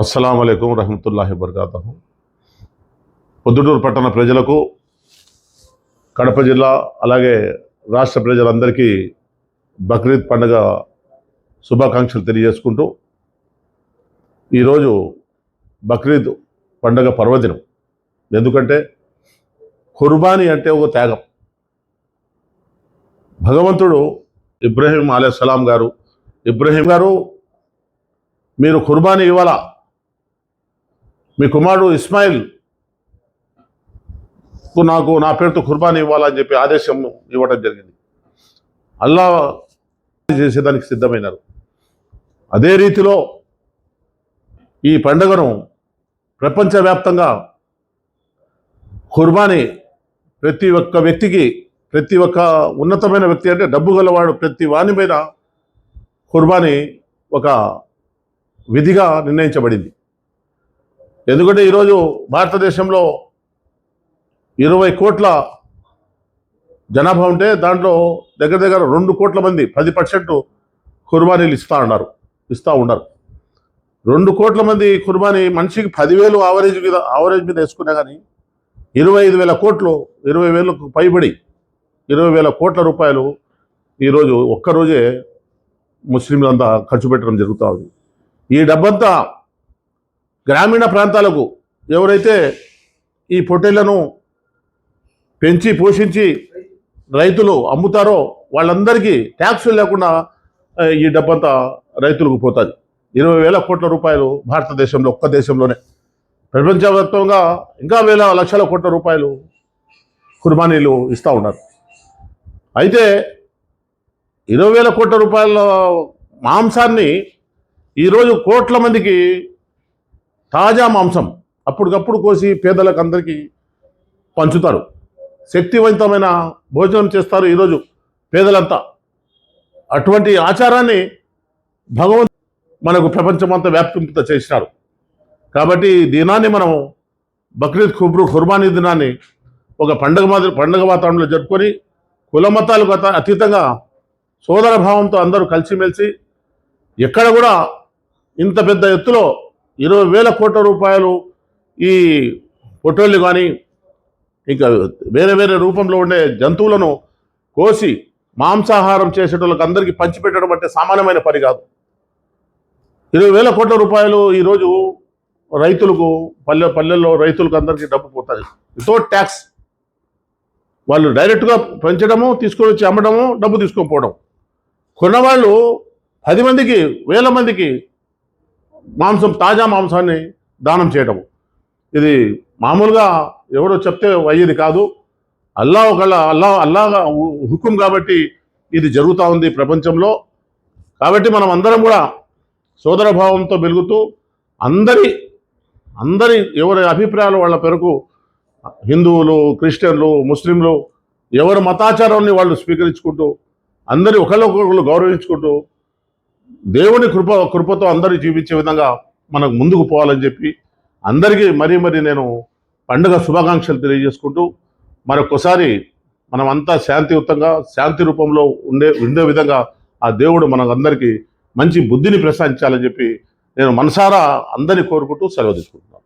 అస్సలం అయికం రహమతుల్లాహి వబర్కాతహు. పొద్దుటూరు పట్టణ ప్రజలకు కడప జిల్లా అలాగే రాష్ట్ర ప్రజలందరికీ బక్రీద్ పండుగ శుభాకాంక్షలు తెలియజేసుకుంటూ ఈరోజు బక్రీద్ పండుగ పర్వదినం. ఎందుకంటే కుర్బానీ అంటే ఒక త్యాగం. భగవంతుడు ఇబ్రహీం అలైహిస్సలాం గారు ఇబ్రహీం గారు మీరు కుర్బానీ ఇవ్వాలా? మీ కుమారుడు ఇస్మాయిల్ నాకు నా పేరుతో కుర్బాన్ ఇవ్వాలని చెప్పి ఆదేశం ఇవ్వడం జరిగింది. అల్లా చేసేదానికి సిద్ధమైనారు. అదే రీతిలో ఈ పండుగను ప్రపంచవ్యాప్తంగా కుర్బానీ ప్రతి ఒక్క వ్యక్తికి ప్రతి ఒక్క ఉన్నతమైన వ్యక్తి అంటే డబ్బు గలవాడు ప్రతి వాని మీద కుర్బానీ ఒక విధిగా నిర్ణయించబడింది. ఎందుకంటే ఈరోజు భారతదేశంలో ఇరవై కోట్ల జనాభా ఉంటే దాంట్లో దగ్గర దగ్గర రెండు కోట్ల మంది పది పర్సెంట్ కుర్బానీలు ఇస్తా ఉన్నారు ఇస్తూ ఉన్నారు. రెండు కోట్ల మంది కుర్బానీ మనిషికి పదివేలు ఆవరేజ్ మీద ఆవరేజ్ మీద వేసుకున్నా కానీ ఇరవై ఐదు వేల కోట్లు ఇరవై వేలకు పైబడి ఇరవై వేల కోట్ల రూపాయలు ఈరోజు ఒక్కరోజే ముస్లింలంతా ఖర్చు పెట్టడం జరుగుతూ ఉంది. ఈ డబ్బంతా గ్రామీణ ప్రాంతాలకు ఎవరైతే ఈ పొట్టేళ్ళను పెంచి పోషించి రైతులు అమ్ముతారో వాళ్ళందరికీ ట్యాక్సులు లేకుండా ఈ డబ్బంతా రైతులకు పోతుంది. ఇరవై వేల కోట్ల రూపాయలు భారతదేశంలో ఒక్క దేశంలోనే. ప్రపంచవ్యాప్తంగా ఇంకా వేల లక్షల కోట్ల రూపాయలు కుర్బానీలు ఇస్తూ ఉన్నారు. అయితే ఇరవై వేల కోట్ల రూపాయల మాంసాన్ని ఈరోజు కోట్ల మందికి తాజా మాంసం అప్పటికప్పుడు కోసి పేదలకు అందరికీ పంచుతారు. శక్తివంతమైన భోజనం చేస్తారు ఈరోజు పేదలంతా. అటువంటి ఆచారాన్ని భగవంతు మనకు ప్రపంచమంతా వ్యాప్తింపత చేసినారు కాబట్టి దినాన్ని మనం బక్రీద్ ఖుబ్రు ఖుర్బానీ దినాన్ని ఒక పండుగ మాదిరి పండుగ వాతావరణంలో జరుపుకొని కుల మతాలకు అతీతంగా సోదర భావంతో అందరూ కలిసిమెలిసి ఎక్కడ కూడా ఇంత పెద్ద ఎత్తులో ఇరవై వేల కోట్ల రూపాయలు ఈ పొట్టోళ్ళు కానీ ఇంకా వేరే వేరే రూపంలో ఉండే జంతువులను కోసి మాంసాహారం చేసేటోళ్ళకి అందరికీ పంచిపెట్టడం అంటే సామాన్యమైన పని కాదు. ఇరవై వేల కోట్ల రూపాయలు ఈరోజు రైతులకు పల్లె పల్లెల్లో రైతులకు అందరికీ డబ్బు పోతుంది. వితౌట్ ట్యాక్స్ వాళ్ళు డైరెక్ట్గా పెంచడము తీసుకొని వచ్చి అమ్మడము డబ్బు తీసుకొని పోవడం. కొన్నవాళ్ళు పది మందికి వేల మందికి మాంసం తాజా మాంసాన్ని దానం చేయటము. ఇది మామూలుగా ఎవరో చెప్తే అయ్యేది కాదు. అల్లా ఒకళ్ళ అల్లా అల్లా హుకుం కాబట్టి ఇది జరుగుతూ ఉంది ప్రపంచంలో. కాబట్టి మనం అందరం కూడా సోదర భావంతో వెలుగుతూ అందరి అందరి ఎవరి అభిప్రాయాలు వాళ్ళ పేరుకు హిందువులు క్రిస్టియన్లు ముస్లింలు ఎవరి మతాచారాన్ని వాళ్ళు స్వీకరించుకుంటూ అందరి ఒకళ్ళొకళ్ళు గౌరవించుకుంటూ దేవుని కృప కృపతో అందరూ జీవించే విధంగా మనకు ముందుకు పోవాలని చెప్పి అందరికీ మరీ మరీ నేను పండుగ శుభాకాంక్షలు తెలియజేసుకుంటూ మరొకసారి మనం అంతా శాంతియుతంగా శాంతి రూపంలో ఉండే ఉండే విధంగా ఆ దేవుడు మనందరికీ మంచి బుద్ధిని ప్రసాదించాలని చెప్పి నేను మనసారా అందరినీ కోరుకుంటూ సెలవు తీసుకుంటున్నాను.